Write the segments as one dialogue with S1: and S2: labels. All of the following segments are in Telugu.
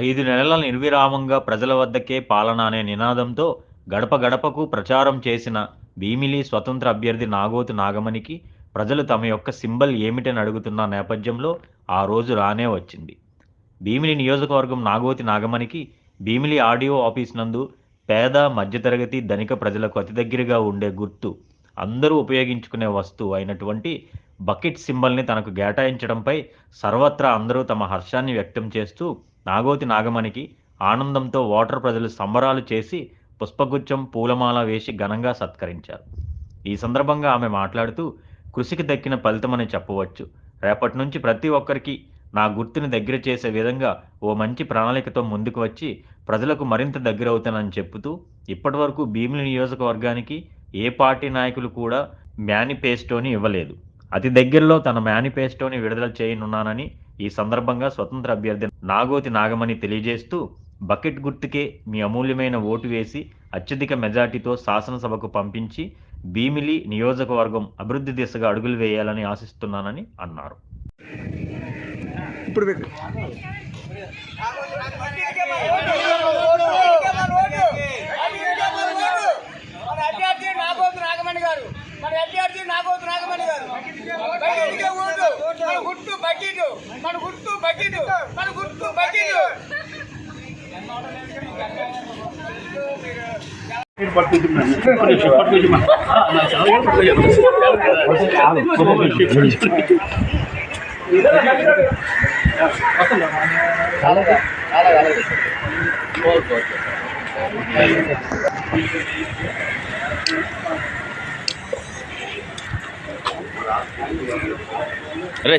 S1: ఐదు నెలల నిర్విరామంగా ప్రజల వద్దకే పాలన అనే నినాదంతో గడప గడపకు ప్రచారం చేసిన భీమిలి స్వతంత్ర అభ్యర్థి నాగోతు నాగమణికి ప్రజలు తమ యొక్క సింబల్ ఏమిటని అడుగుతున్న నేపథ్యంలో ఆ రోజు రానే వచ్చింది. భీమిలి నియోజకవర్గం నాగోతి నాగమణికి భీమిలి ఆడియో ఆఫీస్ నందు పేద మధ్యతరగతి ధనిక ప్రజలకు అతి దగ్గరగా ఉండే గుర్తు అందరూ ఉపయోగించుకునే వస్తువు అయినటువంటి బకెట్ సింబల్ని తనకు కేటాయించడంపై సర్వత్రా అందరూ తమ హర్షాన్ని వ్యక్తం చేస్తూ నాగోతి నాగమణికి ఆనందంతో ఓటర్ ప్రజలు సంబరాలు చేసి పుష్పగుచ్చం పూలమాల వేసి ఘనంగా సత్కరించారు. ఈ సందర్భంగా ఆమె మాట్లాడుతూ కృషికి దక్కిన ఫలితమని చెప్పవచ్చు. రేపటి నుంచి ప్రతి ఒక్కరికి నా గుర్తుని దగ్గర చేసే విధంగా ఓ మంచి ప్రణాళికతో ముందుకు వచ్చి ప్రజలకు మరింత దగ్గరవుతానని చెబుతూ ఇప్పటివరకు భీమిలి నియోజకవర్గానికి ఏ పార్టీ నాయకులు కూడా మేనిఫెస్టోని ఇవ్వలేదు. అతి దగ్గరలో తన మేనిఫెస్టోని విడుదల చేయనున్నానని ఈ సందర్భంగా స్వతంత్ర అభ్యర్థి నాగోతి నాగమణి తెలియజేస్తూ బకెట్ గుర్తుకే మీ అమూల్యమైన ఓటు వేసి అత్యధిక మెజార్టీతో శాసనసభకు పంపించి భీమిలి నియోజకవర్గం అభివృద్ధి దిశగా అడుగులు వేయాలని ఆశిస్తున్నానని అన్నారు.
S2: ఇప్పుడు పెట్టు
S3: మన అభ్యర్థి నాగోతు నాగమణి గారు మన అభ్యర్థి నాగోతు నాగమణి గారు బకెట్కే ఓటు మన గుర్తు బకెట్ మన గుర్తు బకెట్ మన గుర్తు బకెట్
S4: అరే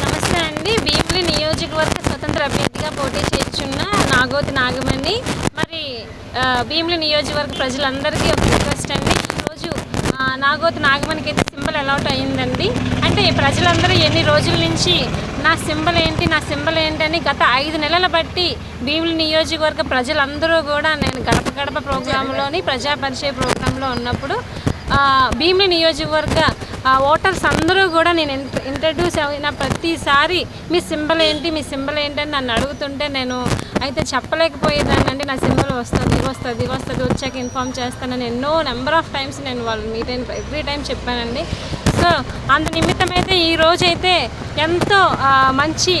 S5: నమస్తే అండి. భీమిలి నియోజకవర్గ స్వతంత్ర అభ్యర్థిగా పోటీ చేస్తున్న నాగోతి నాగమణి. మరి భీమిలి నియోజకవర్గ ప్రజలందరికీ ఒక రిక్వెస్ట్ అండి. ఈరోజు నాగోతి నాగమణికి అయితే సింబల్ అలౌట్ అయ్యిందండి. అంటే ప్రజలందరూ ఎన్ని రోజుల నుంచి నా సింబల్ ఏంటి నా సింబల్ ఏంటి అని గత ఐదు నెలల బట్టి భీమిలి నియోజకవర్గ ప్రజలందరూ కూడా నేను గడప గడప ప్రోగ్రాంలోని ప్రజా పరిచయ ప్రోగ్రాంలో ఉన్నప్పుడు ఆ, భీమిలి నియోజకవర్గ ఓటర్స్ అందరూ కూడా నేను ఇంట్రడ్యూస్ అయిన ప్రతిసారి మీ సింబల్ ఏంటి మీ సింబల్ ఏంటి అని నన్ను అడుగుతుంటే నేను అయితే చెప్పలేకపోయేదాన్ని అండి. నా సింబల్ వస్తుంది వస్తుంది వస్తుంది వచ్చాక ఇన్ఫామ్ చేస్తానని ఎన్నో నెంబర్ ఆఫ్ టైమ్స్ నేను వాళ్ళు మీట్ అయిన ఎవ్రీ టైం చెప్పానండి. సో అందు నిమిత్తమైతే ఈ రోజైతే ఎంతో మంచి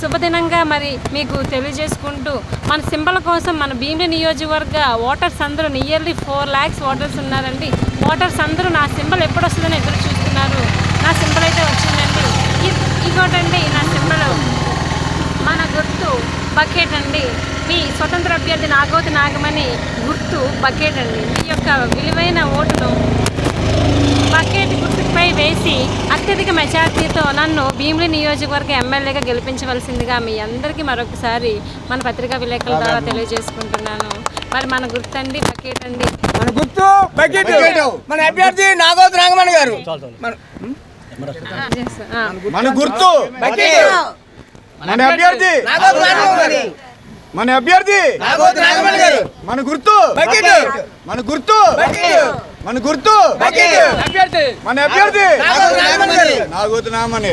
S5: శుభదినంగా మరి మీకు తెలియజేసుకుంటూ మన సింబల్ కోసం మన భీమిలి నియోజకవర్గ ఓటర్స్ అందరూ నియర్లీ ఫోర్ ల్యాక్స్ ఓటర్స్ ఉన్నారండి. ఓటర్స్ అందరూ నా సింబల్ ఎప్పుడు వస్తుందని ఎదురు చూస్తున్నారు. నా సింబల్ అయితే వచ్చిందండి. ఇంకోటండి ఇదిగోటండి నా సింబల్. మన గుర్తు బకెట్ అండి. మీ స్వతంత్ర అభ్యర్థి నాగోతి నాగమని గుర్తు బకెట్ అండి. మీ యొక్క విలువైన వేసి అత్యధిక మెజార్టీతో నన్ను భీమిలి నియోజకవర్గ ఎమ్మెల్యేగా గెలిపించవలసిందిగా మీ అందరికీ మరొకసారి మన పత్రికా విలేకరుల ద్వారా తెలియజేసుకుంటున్నాను. మరి మన గుర్తండి బకెట్ అండి.
S3: మన గుర్తు బకెట్. మన అభ్యర్థి నాగోతు నాగమణి గారు. మన
S2: గుర్తు
S3: బకెట్.
S2: మన అభ్యర్థి మన అభ్యర్థి మన గుర్తు
S3: బకెట్.
S2: మన గుర్తు.
S3: బకెట్.
S2: మన గుర్తు మన అభ్యర్థి.
S3: నాగోతు నాగమణి. గారు
S2: నాగోతు నామని